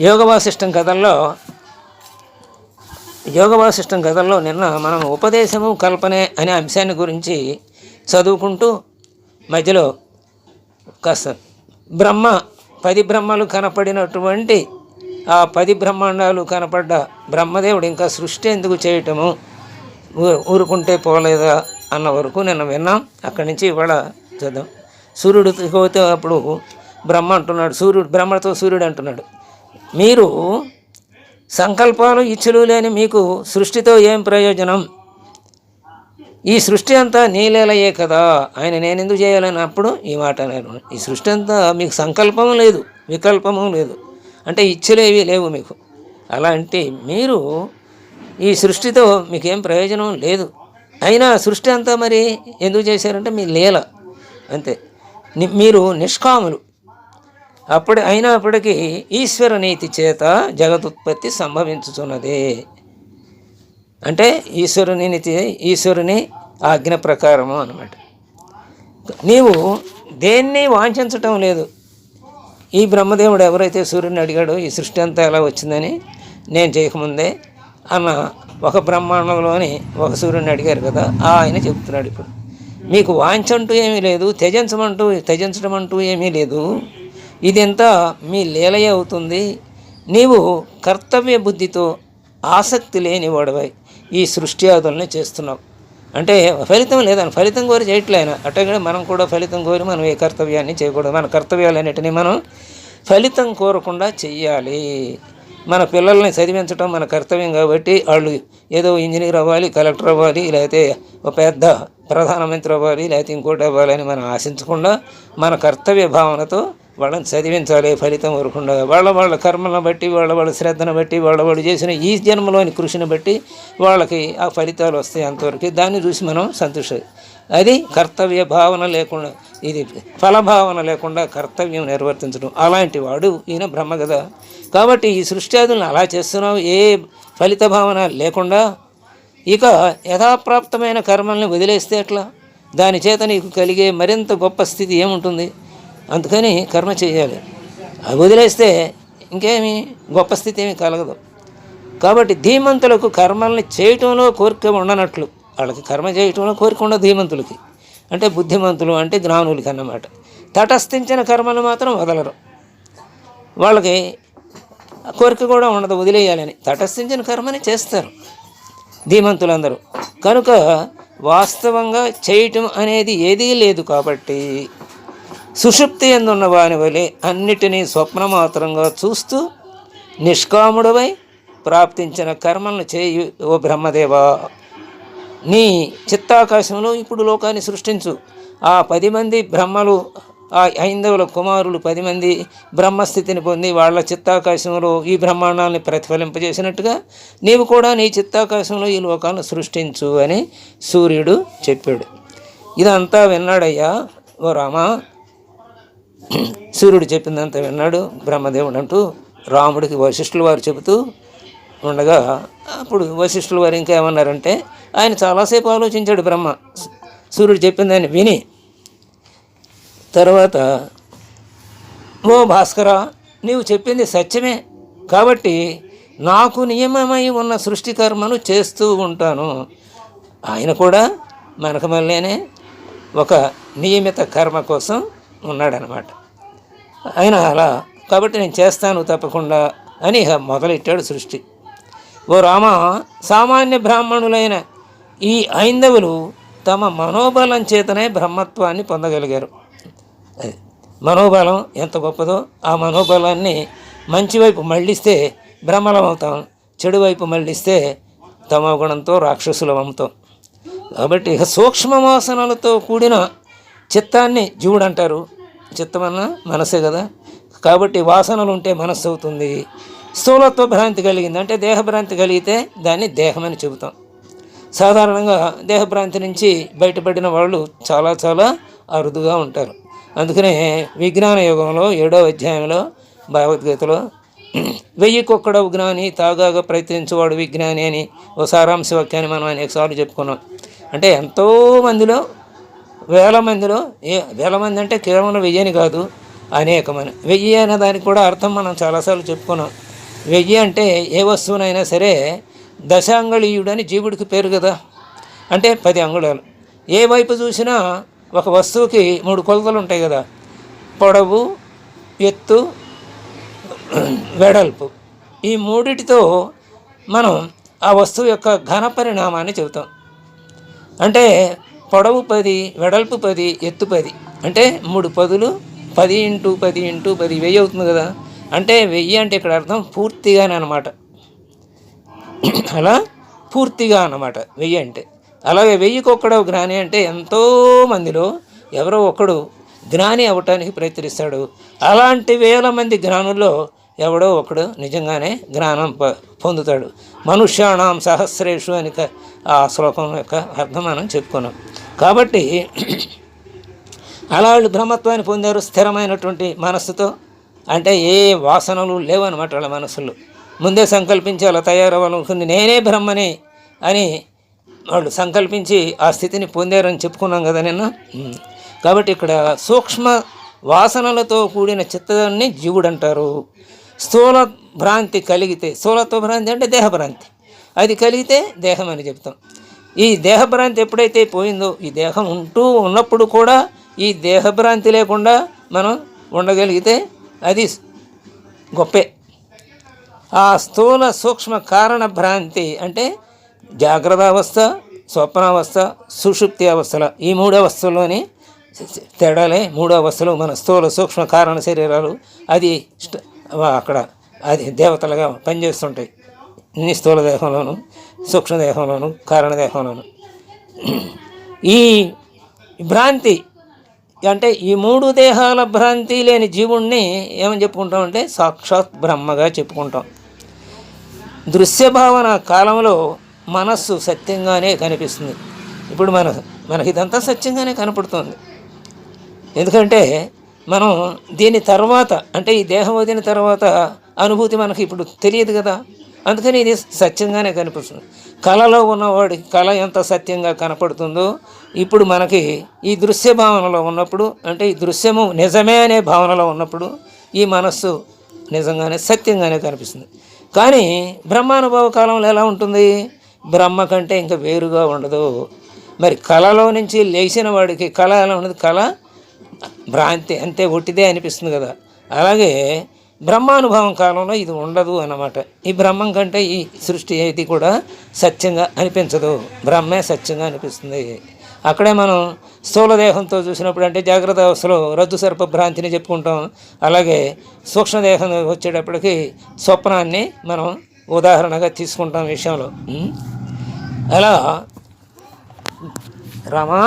యోగ వాసిష్టం కథల్లో యోగ వాసిష్టం కథల్లో నిన్న మనం ఉపదేశము కల్పనే అనే అంశాన్ని గురించి చదువుకుంటూ మధ్యలో కాస్త బ్రహ్మ పది బ్రహ్మలు కనపడినటువంటి ఆ పది బ్రహ్మాండాలు కనపడ్డ బ్రహ్మదేవుడు ఇంకా సృష్టి ఎందుకు చేయటము ఊ- ఊరుకుంటే పోలేదా అన్న వరకు నిన్న విన్నాం. అక్కడి నుంచి ఇవాళ చూద్దాం. సూర్యుడు పోతే అప్పుడు బ్రహ్మ అంటున్నాడు. సూర్యుడు బ్రహ్మతో సూర్యుడు అంటున్నాడు. మీరు సంకల్పాలు ఇచ్చలు లేని మీకు సృష్టితో ఏం ప్రయోజనం? ఈ సృష్టి అంతా నీలేలయే కదా. ఆయన నేను ఎందుకు చేయాలని అప్పుడు ఈ మాట నేను ఈ సృష్టి అంతా మీకు సంకల్పం లేదు వికల్పము లేదు. అంటే ఇచ్చలేవి లేవు మీకు. అలాంటి మీరు ఈ సృష్టితో మీకేం ప్రయోజనం లేదు. అయినా సృష్టి అంతా మరి ఎందుకు చేశారంటే మీ లీల. అంతే. మీరు నిష్కాములు. అప్పుడు అయినప్పటికీ ఈశ్వర నీతి చేత జగదుత్పత్తి సంభవించుతున్నది అంటే ఈశ్వరుని నీతి ఈశ్వరుని ఆజ్ఞ ప్రకారము అన్నమాట. నీవు దేన్ని వాంఛించటం లేదు. ఈ బ్రహ్మదేవుడు ఎవరైతే సూర్యుని అడిగాడో ఈ సృష్టి అంతా ఎలా వచ్చిందని నేను చేయకముందే అన్న ఒక బ్రహ్మాండంలోని ఒక సూర్యుని అడిగారు కదా ఆ ఆయన చెప్తున్నాడు ఇప్పుడు. మీకు వాంఛంటూ ఏమీ లేదు త్యజించమంటూ త్యజించడం అంటూ ఏమీ లేదు. ఇదంతా మీ లీలయ అవుతుంది? నీవు కర్తవ్య బుద్ధితో ఆసక్తి లేని వాడవై ఈ సృష్టి ఆదుల్ని చేస్తున్నావు. అంటే ఫలితం లేదని ఫలితం కోరి చేయట్లే ఆయన. అట్టగా మనం కూడా ఫలితం కోరి మనం ఏ కర్తవ్యాన్ని చేయకూడదు. మన కర్తవ్యాలు అనేటిని మనం ఫలితం కోరకుండా చెయ్యాలి. మన పిల్లల్ని చదివించడం మన కర్తవ్యం కాబట్టి వాళ్ళు ఏదో ఇంజనీర్ అవ్వాలి కలెక్టర్ అవ్వాలి లేకపోతే ఒక పెద్ద ప్రధానమంత్రి అవ్వాలి లేకపోతే ఇంకోటి అవ్వాలని మనం ఆశించకుండా మన కర్తవ్య భావనతో వాళ్ళని చదివించాలి ఫలితం వరకుండా వాళ్ళ వాళ్ళ కర్మలను బట్టి వాళ్ళ వాళ్ళ శ్రద్ధను బట్టి వాళ్ళ వాళ్ళు చేసిన ఈ జన్మలోని కృషిని బట్టి వాళ్ళకి ఆ ఫలితాలు వస్తాయి అంతవరకు. దాన్ని చూసి మనం సంతోషం. అది కర్తవ్య భావన లేకుండా ఇది ఫలభావన లేకుండా కర్తవ్యం నిర్వర్తించడం. అలాంటి వాడు ఈయన బ్రహ్మ కదా కాబట్టి ఈ సృష్ట్యాదులను అలా చేస్తున్నావు ఏ ఫలిత భావన లేకుండా? ఇక యథాప్రాప్తమైన కర్మల్ని వదిలేస్తే ఎట్లా? దాని చేత నీకు కలిగే మరింత గొప్ప స్థితి ఏముంటుంది? అందుకని కర్మ చేయాలి. అది వదిలేస్తే ఇంకేమి గొప్ప స్థితి ఏమి కలగదు. కాబట్టి ధీమంతులకు కర్మల్ని చేయటంలో కోరిక ఉండనట్లు. వాళ్ళకి కర్మ చేయటంలో కోరిక ఉండదు ధీమంతులకి. అంటే బుద్ధిమంతులు అంటే జ్ఞానులకి అన్నమాట. తటస్థించిన కర్మలు మాత్రం వదలరు. వాళ్ళకి కోరిక కూడా ఉండదు వదిలేయాలని. తటస్థించిన కర్మని చేస్తారు ధీమంతులందరూ. కనుక వాస్తవంగా చేయటం అనేది ఏదీ లేదు కాబట్టి సుషుప్తి ఎందున్న వాని వలె అన్నిటినీ స్వప్నమాత్రంగా చూస్తూ నిష్కాముడవై ప్రాప్తించిన కర్మలను చేయు ఓ బ్రహ్మదేవా. నీ చిత్తాకాశంలో ఇప్పుడు లోకాన్ని సృష్టించు. ఆ పది మంది బ్రహ్మలు ఆ ఐందవుల కుమారులు పది మంది బ్రహ్మస్థితిని పొంది వాళ్ళ చిత్తాకాశంలో ఈ బ్రహ్మాండాన్ని ప్రతిఫలింపజేసినట్టుగా నీవు కూడా నీ చిత్తాకాశంలో ఈ లోకాలను సృష్టించు అని సూర్యుడు చెప్పాడు. ఇదంతా విన్నాడయ్యా ఓ రామా సూర్యుడు చెప్పిందంతా విన్నాడు బ్రహ్మదేవుడు అంటూ రాముడికి వశిష్ఠుల వారు చెబుతూ ఉండగా అప్పుడు వశిష్ఠుల వారు ఇంకా ఏమన్నారంటే ఆయన చాలాసేపు ఆలోచించాడు బ్రహ్మ. సూర్యుడు చెప్పిందని విని. తర్వాత ఓ భాస్కర నీవు చెప్పింది సత్యమే. కాబట్టి నాకు నియమమై ఉన్న సృష్టి కర్మను చేస్తూ ఉంటాను. ఆయన కూడా మనకు మళ్ళీనే ఒక నియమిత కర్మ కోసం ఉన్నాడనమాట. ఆయన అలా కాబట్టి నేను చేస్తాను తప్పకుండా అని మొదలెట్టాడు సృష్టి. ఓ రామ సామాన్య బ్రాహ్మణులైన ఈ ఐందవులు తమ మనోబలం చేతనే బ్రహ్మత్వాన్ని పొందగలిగారు. అది మనోబలం ఎంత గొప్పదో ఆ మనోబలాన్ని మంచివైపు మళ్ళిస్తే బ్రహ్మలం అవుతాం చెడువైపు మళ్ళిస్తే తమ గుణంతో రాక్షసులం అవుతాం కాబట్టి సూక్ష్మ వాసనలతో కూడిన చిత్తాన్ని జీవుడు అంటారు చిత్తమన్న మనసే కదా? కాబట్టి వాసనలు ఉంటే మనస్సు అవుతుంది. స్థూలత్వ భ్రాంతి కలిగింది అంటే దేహభ్రాంతి కలిగితే దాన్ని దేహమని చెబుతాం. సాధారణంగా దేహభ్రాంతి నుంచి బయటపడిన వాళ్ళు చాలా చాలా అరుదుగా ఉంటారు. అందుకనే విజ్ఞాన యుగంలో ఏడో అధ్యాయంలో భగవద్గీతలో వెయ్యికొక్కడవు జ్ఞాని తాగాగా ప్రయత్నించేవాడు విజ్ఞాని అని ఓ సారాంశ వాక్యాన్ని మనం అనేకసార్లు చెప్పుకున్నాం. అంటే ఎంతో మందిలో వేల మందిలో ఏ వేల మంది అంటే కేవలం వెయ్యని కాదు అనేకమని. వెయ్యి అనే దానికి కూడా అర్థం మనం చాలాసార్లు చెప్పుకున్నాం. వెయ్యి అంటే ఏ వస్తువునైనా సరే దశాంగళీయుడని జీవుడికి పేరు కదా. అంటే పది అంగుళాలు. ఏ వైపు చూసినా ఒక వస్తువుకి మూడు కొలతలు ఉంటాయి కదా. పొడవు ఎత్తు వెడల్పు. ఈ మూడిటితో మనం ఆ వస్తువు యొక్క ఘన పరిణామాన్ని చెబుతాం. అంటే పొడవు పది వెడల్పు పది ఎత్తు పది. అంటే మూడు పదులు పది ఇంటూ పది ఇంటూ పది వెయ్యి అవుతుంది కదా. అంటే వెయ్యి అంటే ఇక్కడ అర్థం పూర్తిగానే అనమాట అలా పూర్తిగా అనమాట వెయ్యి అంటే. అలాగే వెయ్యికి ఒక్కడో జ్ఞాని అంటే ఎంతో మందిలో ఎవరో ఒకడు జ్ఞాని అవ్వటానికి ప్రయత్నిస్తాడు. అలాంటి వేల మంది జ్ఞానుల్లో ఎవడో ఒకడు నిజంగానే జ్ఞానం ప- పొందుతాడు. మనుష్యాణం సహస్రేషు అని ఆ శ్లోకం యొక్క అర్థం మనం చెప్పుకున్నాం. కాబట్టి అలా వాళ్ళు బ్రహ్మత్వాన్ని పొందారు స్థిరమైనటువంటి మనస్సుతో. అంటే ఏ వాసనలు లేవన్నమాట వాళ్ళ మనసులో ముందే సంకల్పించి అలా తయారవ్వాలనుకుంది నేనే బ్రహ్మని అని వాళ్ళు సంకల్పించి ఆ స్థితిని పొందారని చెప్పుకున్నాం కదా నిన్న. కాబట్టి ఇక్కడ సూక్ష్మ వాసనలతో కూడిన చిత్తాన్ని జీవుడు అంటారు. స్థూల భ్రాంతి కలిగితే స్థూలత్వ భ్రాంతి అంటే దేహభ్రాంతి అది కలిగితే దేహం అని చెప్తాం. ఈ దేహభ్రాంతి ఎప్పుడైతే పోయిందో ఈ దేహం ఉంటూ ఉన్నప్పుడు కూడా ఈ దేహభ్రాంతి లేకుండా మనం ఉండగలిగితే అది గొప్పే. ఆ స్థూల సూక్ష్మ కారణ భ్రాంతి అంటే జాగ్రత్త అవస్థ స్వప్నావస్థ సుషుప్తి అవస్థల ఈ మూడు అవస్థల్లోని తేడాలే మూడు అవస్థలు మన స్థూల సూక్ష్మ కారణ శరీరాలు. అది స్ట- అక్కడ అది దేవతలుగా పనిచేస్తుంటాయి. ఇన్ని స్థూల దేహంలోను సూక్ష్మదేహంలోను కారణదేహంలోను ఈ భ్రాంతి అంటే ఈ మూడు దేహాల భ్రాంతి లేని జీవుణ్ణి ఏమని చెప్పుకుంటామంటే సాక్షాత్ బ్రహ్మగా చెప్పుకుంటాం. దృశ్యభావన కాలంలో మనస్సు సత్యంగానే కనిపిస్తుంది. ఇప్పుడు మన మనకి ఇదంతా సత్యంగానే కనపడుతుంది. ఎందుకంటే మనం దీని తర్వాత అంటే ఈ దేహం వదిన తర్వాత అనుభూతి మనకి ఇప్పుడు తెలియదు కదా. అందుకని ఇది సత్యంగానే కనిపిస్తుంది. కళలో ఉన్నవాడికి కళ ఎంత సత్యంగా కనపడుతుందో ఇప్పుడు మనకి ఈ దృశ్య భావనలో ఉన్నప్పుడు అంటే ఈ దృశ్యము నిజమే అనే భావనలో ఉన్నప్పుడు ఈ మనస్సు నిజంగానే సత్యంగానే కనిపిస్తుంది. కానీ బ్రహ్మానుభవ కాలంలో ఎలా ఉంటుంది? బ్రహ్మ కంటే ఇంకా వేరుగా ఉండదు. మరి కళలో నుంచి లేచిన వాడికి కళ ఎలా ఉండదు? కళ భ్రాంతి అంతే ఒట్టిదే అనిపిస్తుంది కదా. అలాగే బ్రహ్మానుభవం కాలంలో ఇది ఉండదు అన్నమాట. ఈ బ్రహ్మం కంటే ఈ సృష్టి ఏది కూడా సత్యంగా అనిపించదు. బ్రహ్మే సత్యంగా అనిపిస్తుంది. అక్కడే మనం స్థూలదేహంతో చూసినప్పుడు అంటే జాగ్రత్త అవస్థలో రద్దు సర్ప భ్రాంతిని చెప్పుకుంటాం. అలాగే సూక్ష్మదేహం వచ్చేటప్పటికి స్వప్నాన్ని మనం ఉదాహరణగా తీసుకుంటాం విషయంలో. అలా రమా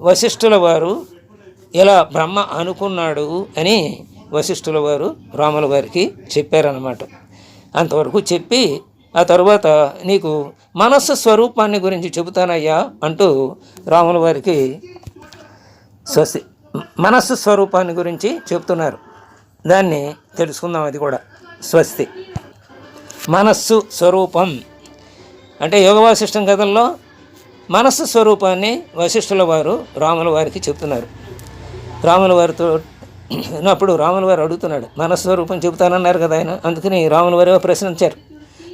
వశిష్ఠుల వారు ఇలా బ్రహ్మ అనుకున్నాడు అని వశిష్ఠుల వారు రాముల వారికి చెప్పారన్నమాట. అంతవరకు చెప్పి ఆ తర్వాత నీకు మనస్సు స్వరూపాన్ని గురించి చెబుతానయ్యా అంటూ రాముల వారికి స్వస్తి మనస్సు స్వరూపాన్ని గురించి చెప్తున్నారు దాన్ని తెలుసుకుందాం అది కూడా. స్వస్తి. మనస్సు స్వరూపం. అంటే యోగ వాసిష్టం కథల్లో మనస్సు స్వరూపాన్ని వశిష్ఠుల వారు రాముల వారికి చెప్తున్నారు రాముల వారితో అప్పుడు రాముల వారు అడుగుతున్నాడు మనస్వరూపం చెబుతానన్నారు కదా ఆయన అందుకని రాముల వారు ప్రశ్నించారు.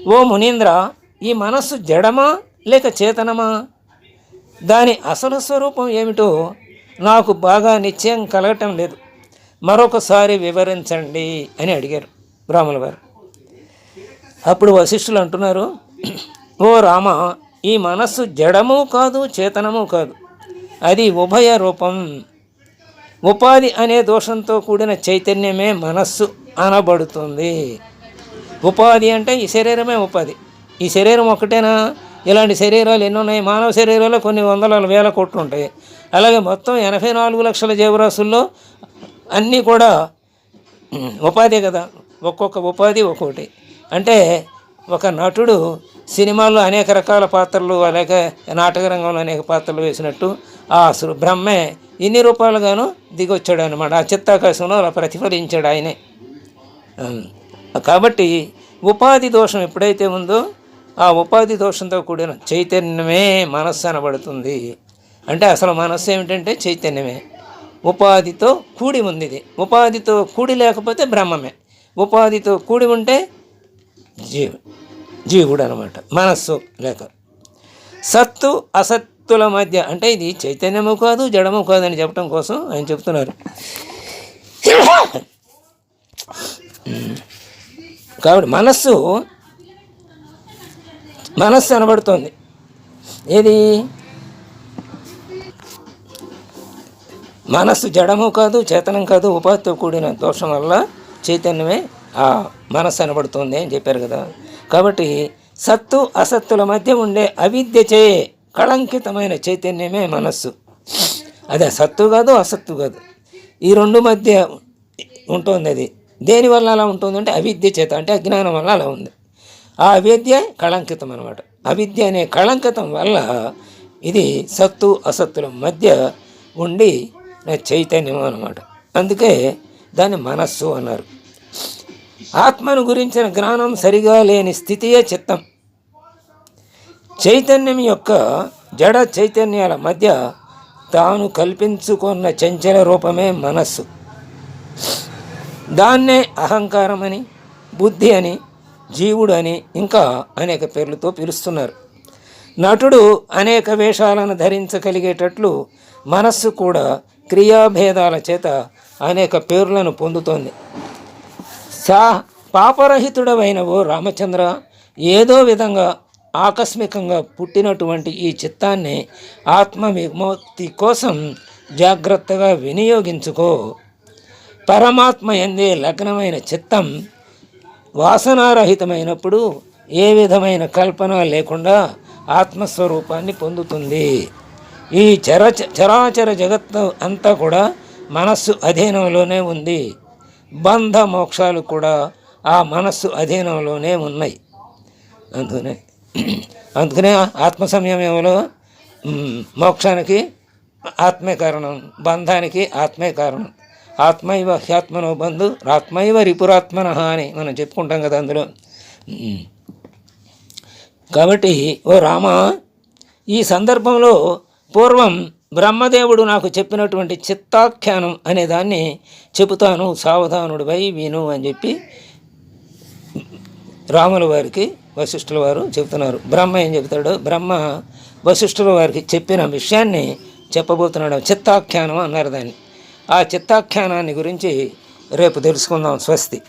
ఓ మునీంద్ర ఈ మనస్సు జడమా లేక చేతనమా? దాని అసలు స్వరూపం ఏమిటో నాకు బాగా నిశ్చయం కలగటం లేదు. మరొకసారి వివరించండి అని అడిగారు రాముల వారు. అప్పుడు వశిష్ఠులు అంటున్నారు ఓ రామ ఈ మనస్సు జడము కాదు చేతనము కాదు. అది ఉభయ రూపం. ఉపాధి అనే దోషంతో కూడిన చైతన్యమే మనస్సు అనబడుతుంది. ఉపాధి అంటే ఈ శరీరమే ఉపాధి. ఈ శరీరం ఒకటేనా ఇలాంటి శరీరాలు ఎన్ని ఉన్నాయి మానవ శరీరాల్లో కొన్ని వందల వేల కోట్లు ఉంటాయి. అలాగే మొత్తం ఎనభై నాలుగు లక్షల జీవరాశుల్లో అన్నీ కూడా ఉపాధి కదా. ఒక్కొక్క ఉపాధి ఒక్కొక్కటి. అంటే ఒక నటుడు సినిమాల్లో అనేక రకాల పాత్రలు అలాగే నాటక రంగంలో అనేక పాత్రలు వేసినట్టు ఆ బ్రహ్మే ఇన్ని రూపాలుగాను దిగొచ్చాడు అనమాట ఆ చిత్తాకాశంలో అలా ప్రతిఫలించాడు ఆయనే. కాబట్టి ఉపాధి దోషం ఎప్పుడైతే ఉందో ఆ ఉపాధి దోషంతో కూడిన చైతన్యమే మనస్సు అనబడుతుంది. అంటే అసలు మనస్సు ఏమిటంటే చైతన్యమే. ఉపాధితో కూడి ఉంది ఇది ఉపాధితో కూడి లేకపోతే బ్రహ్మమే. ఉపాధితో కూడి ఉంటే జీవు. జీవుడు అనమాట మనస్సు లేక. సత్తు అసత్తుల మధ్య అంటే ఇది చైతన్యము కాదు జడము కాదు అని చెప్పడం కోసం ఆయన చెప్తున్నారు. కాబట్టి మనస్సు మనస్సు అనబడుతోంది. ఏది? మనస్సు జడము కాదు చేతనం కాదు ఉపాధితో కూడిన దోషం వల్ల చైతన్యమే ఆ మనస్సు అనబడుతుంది అని చెప్పారు కదా. కాబట్టి సత్తు అసత్తుల మధ్య ఉండే అవిద్యచే కళంకితమైన చైతన్యమే మనస్సు. అదే సత్తు కాదు అసత్తు కాదు. ఈ రెండు మధ్య ఉంటుంది అది. దేనివల్ల అలా ఉంటుందంటే అవిద్య చేత అంటే అజ్ఞానం వల్ల అలా ఉంది. ఆ అవిద్య కళంకితం అనమాట అవిద్య అనే కళంకితం వల్ల ఇది సత్తు అసత్తుల మధ్య ఉండి చైతన్యం అనమాట అందుకే దాన్ని మనస్సు అన్నారు. ఆత్మను గురించిన జ్ఞానం సరిగా లేని స్థితియే చిత్తం. చైతన్యం యొక్క జడ చైతన్యాల మధ్య తాను కల్పించుకున్న చంచల రూపమే మనస్సు. దాన్నే అహంకారమని బుద్ధి అని జీవుడు అని ఇంకా అనేక పేర్లతో పిలుస్తున్నారు. నటుడు అనేక వేషాలను ధరించగలిగేటట్లు మనస్సు కూడా క్రియాభేదాల చేత అనేక పేర్లను పొందుతోంది. సా పాపరహితుడవైన ఓ రామచంద్ర ఏదో విధంగా ఆకస్మికంగా పుట్టినటువంటి ఈ చిత్తాన్ని ఆత్మ విముక్తి కోసం జాగ్రత్తగా వినియోగించుకో. పరమాత్మ ఎందే లగ్నమైన చిత్తం వాసనారహితమైనప్పుడు ఏ విధమైన కల్పన లేకుండా ఆత్మస్వరూపాన్ని పొందుతుంది. ఈ చర చరాచర జగత్తు అంతా కూడా మనస్సు అధీనంలోనే ఉంది. బంధ మోక్షాలు కూడా ఆ మనస్సు అధీనంలోనే ఉన్నాయి. అందుకనే అందుకనే ఆత్మ సంయమంలో మోక్షానికి ఆత్మే కారణం బంధానికి ఆత్మే కారణం. ఆత్మైవ హ్యాత్మనో బంధు ఆత్మైవ రిపురాత్మన అని మనం చెప్పుకుంటాం కదా అందులో. కాబట్టి ఓ రామ ఈ సందర్భంలో పూర్వం బ్రహ్మదేవుడు నాకు చెప్పినటువంటి చిత్తాఖ్యానం అనే దాన్ని చెబుతాను సావధానుడిపై విను అని చెప్పి రాముల వారికి వశిష్ఠుల వారు చెబుతున్నారు. బ్రహ్మ ఏం చెబుతాడు? బ్రహ్మ వశిష్ఠుల వారికి చెప్పిన విషయాన్ని చెప్పబోతున్నాడు. చిత్తాఖ్యానం అన్నారు దాన్ని. ఆ చిత్తాఖ్యానాన్ని గురించి రేపు తెలుసుకుందాం. స్వస్తి.